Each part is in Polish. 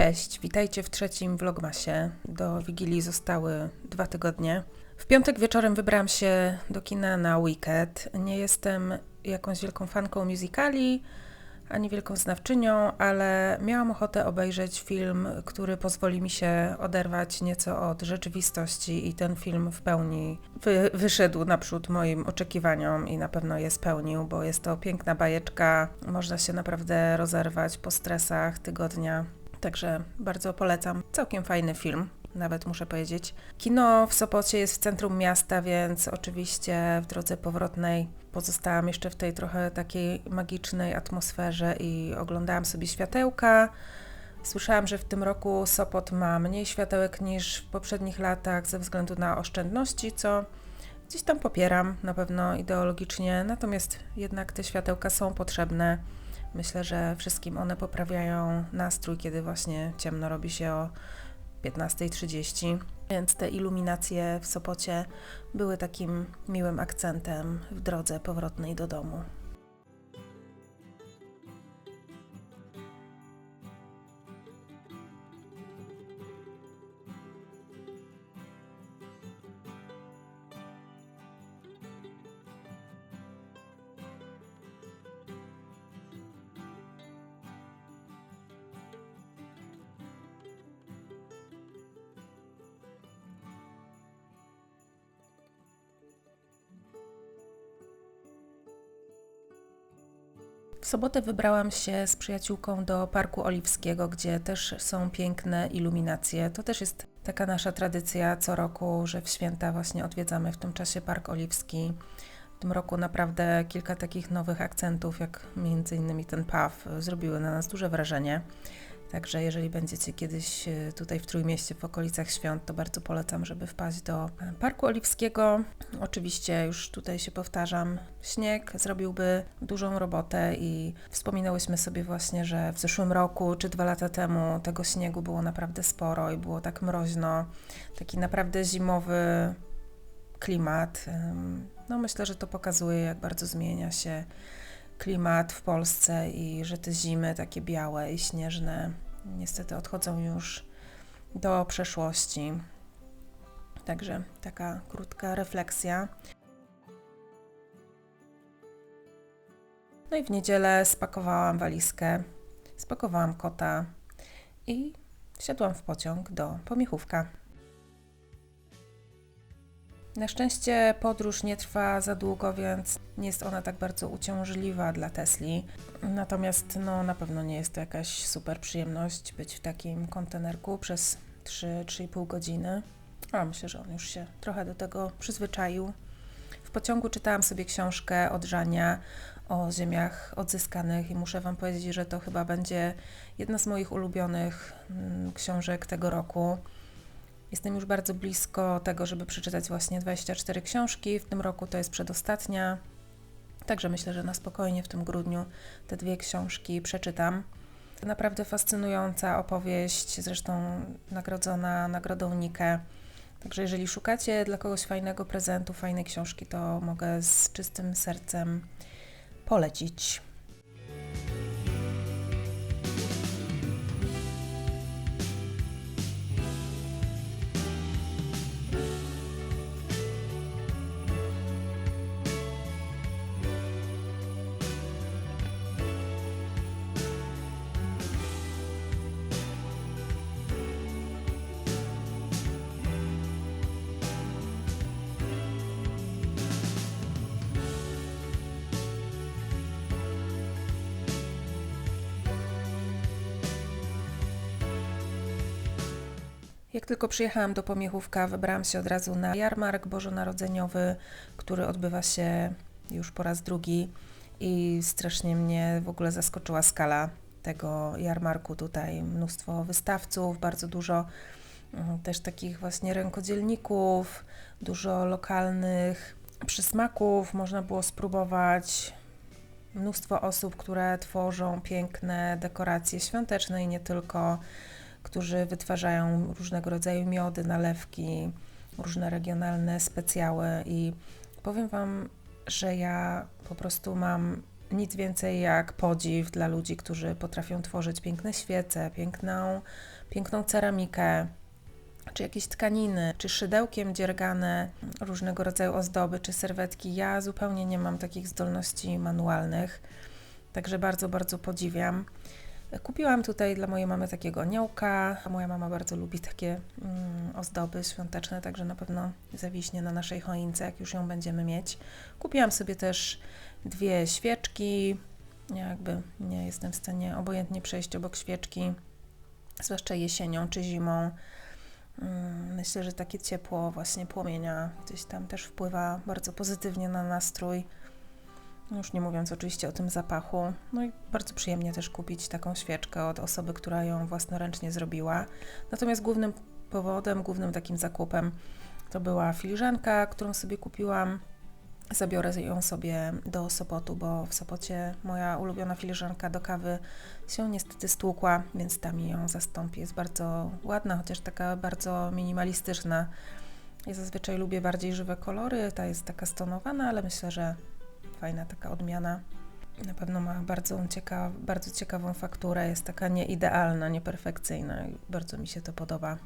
Cześć, witajcie w trzecim vlogmasie. Do Wigilii zostały dwa tygodnie. W piątek wieczorem wybrałam się do kina na Wicked. Nie jestem jakąś wielką fanką musicali, ani wielką znawczynią, ale miałam ochotę obejrzeć film, który pozwoli mi się oderwać nieco od rzeczywistości i ten film w pełni wy, wyszedł naprzód moim oczekiwaniom i na pewno je spełnił, bo jest to piękna bajeczka, można się naprawdę rozerwać po stresach tygodnia. Także bardzo polecam. Całkiem fajny film, nawet muszę powiedzieć. Kino w Sopocie jest w centrum miasta, więc oczywiście w drodze powrotnej pozostałam jeszcze w tej trochę takiej magicznej atmosferze i oglądałam sobie światełka. Słyszałam, że w tym roku Sopot ma mniej światełek niż w poprzednich latach ze względu na oszczędności, co gdzieś tam popieram na pewno ideologicznie, natomiast jednak te światełka są potrzebne. Myślę, że wszystkim one poprawiają nastrój, kiedy właśnie ciemno robi się o 15.30. Więc te iluminacje w Sopocie były takim miłym akcentem w drodze powrotnej do domu. W sobotę wybrałam się z przyjaciółką do Parku Oliwskiego, gdzie też są piękne iluminacje. To też jest taka nasza tradycja co roku, że w święta właśnie odwiedzamy w tym czasie Park Oliwski. W tym roku naprawdę kilka takich nowych akcentów, jak między innymi ten PAW, zrobiły na nas duże wrażenie. Także jeżeli będziecie kiedyś e, tutaj w Trójmieście, w okolicach świąt, to bardzo polecam, żeby wpaść do e, Parku Oliwskiego. Oczywiście już tutaj się powtarzam, śnieg zrobiłby dużą robotę i wspominałyśmy sobie właśnie, że w zeszłym roku czy dwa lata temu tego śniegu było naprawdę sporo i było tak mroźno, taki naprawdę zimowy klimat. No myślę, że to pokazuje, jak bardzo zmienia się klimat w Polsce i że te zimy takie białe i śnieżne niestety odchodzą już do przeszłości. Także taka krótka refleksja. No i w niedzielę spakowałam walizkę, spakowałam kota i wsiadłam w pociąg do Pomichówka. Na szczęście podróż nie trwa za długo, więc nie jest ona tak bardzo uciążliwa dla Tesli. Natomiast no, na pewno nie jest to jakaś super przyjemność być w takim kontenerku przez 3-3,5 godziny. A myślę, że on już się trochę do tego przyzwyczaił. W pociągu czytałam sobie książkę od Żania o ziemiach odzyskanych i muszę Wam powiedzieć, że to chyba będzie jedna z moich ulubionych mm, książek tego roku. Jestem już bardzo blisko tego, żeby przeczytać właśnie 24 książki. W tym roku to jest przedostatnia. Także myślę, że na spokojnie w tym grudniu te dwie książki przeczytam. Naprawdę fascynująca opowieść, zresztą nagrodzona nagrodą Nike. Także jeżeli szukacie dla kogoś fajnego prezentu, fajnej książki, to mogę z czystym sercem polecić. Tylko przyjechałam do Pomiechówka, wybrałam się od razu na jarmark bożonarodzeniowy, który odbywa się już po raz drugi i strasznie mnie w ogóle zaskoczyła skala tego jarmarku. Tutaj mnóstwo wystawców, bardzo dużo mm, też takich właśnie rękodzielników, dużo lokalnych przysmaków można było spróbować. Mnóstwo osób, które tworzą piękne dekoracje świąteczne i nie tylko którzy wytwarzają różnego rodzaju miody, nalewki, różne regionalne specjały i powiem Wam, że ja po prostu mam nic więcej jak podziw dla ludzi, którzy potrafią tworzyć piękne świece, piękną, piękną ceramikę, czy jakieś tkaniny, czy szydełkiem dziergane różnego rodzaju ozdoby, czy serwetki. Ja zupełnie nie mam takich zdolności manualnych, także bardzo, bardzo podziwiam. Kupiłam tutaj dla mojej mamy takiego aniołka. Moja mama bardzo lubi takie mm, ozdoby świąteczne, także na pewno zawiśnie na naszej choince, jak już ją będziemy mieć. Kupiłam sobie też dwie świeczki. Ja jakby nie jestem w stanie obojętnie przejść obok świeczki, zwłaszcza jesienią czy zimą. Mm, Myślę, że takie ciepło właśnie płomienia gdzieś tam też wpływa bardzo pozytywnie na nastrój. Już nie mówiąc oczywiście o tym zapachu. No i bardzo przyjemnie też kupić taką świeczkę od osoby, która ją własnoręcznie zrobiła. Natomiast głównym powodem, głównym takim zakupem to była filiżanka, którą sobie kupiłam. Zabiorę ją sobie do Sopotu, bo w Sopocie moja ulubiona filiżanka do kawy się niestety stłukła, więc tam ją zastąpię. Jest bardzo ładna, chociaż taka bardzo minimalistyczna. Ja zazwyczaj lubię bardziej żywe kolory, ta jest taka stonowana, ale myślę, że fajna taka odmiana. Na pewno ma bardzo, ciekaw, bardzo ciekawą fakturę, jest taka nieidealna, nieperfekcyjna i bardzo mi się to podoba.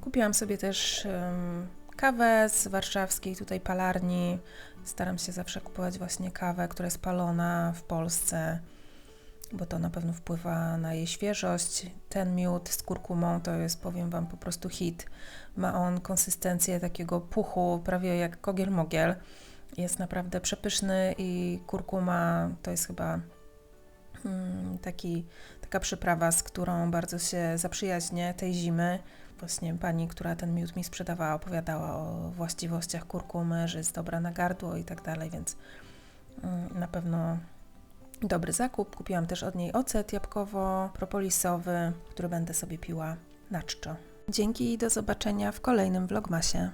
Kupiłam sobie też em, kawę z warszawskiej tutaj palarni. Staram się zawsze kupować właśnie kawę, która jest palona w Polsce, bo to na pewno wpływa na jej świeżość. Ten miód z kurkumą to jest, powiem Wam, po prostu hit. Ma on konsystencję takiego puchu, prawie jak kogiel-mogiel. Jest naprawdę przepyszny i kurkuma to jest chyba mm, taki, taka przyprawa, z którą bardzo się zaprzyjaźnię tej zimy. Właśnie pani, która ten miód mi sprzedawała, opowiadała o właściwościach kurkumy, że jest dobra na gardło i tak dalej, więc mm, na pewno dobry zakup. Kupiłam też od niej ocet jabłkowo-propolisowy, który będę sobie piła na czczo. Dzięki i do zobaczenia w kolejnym vlogmasie.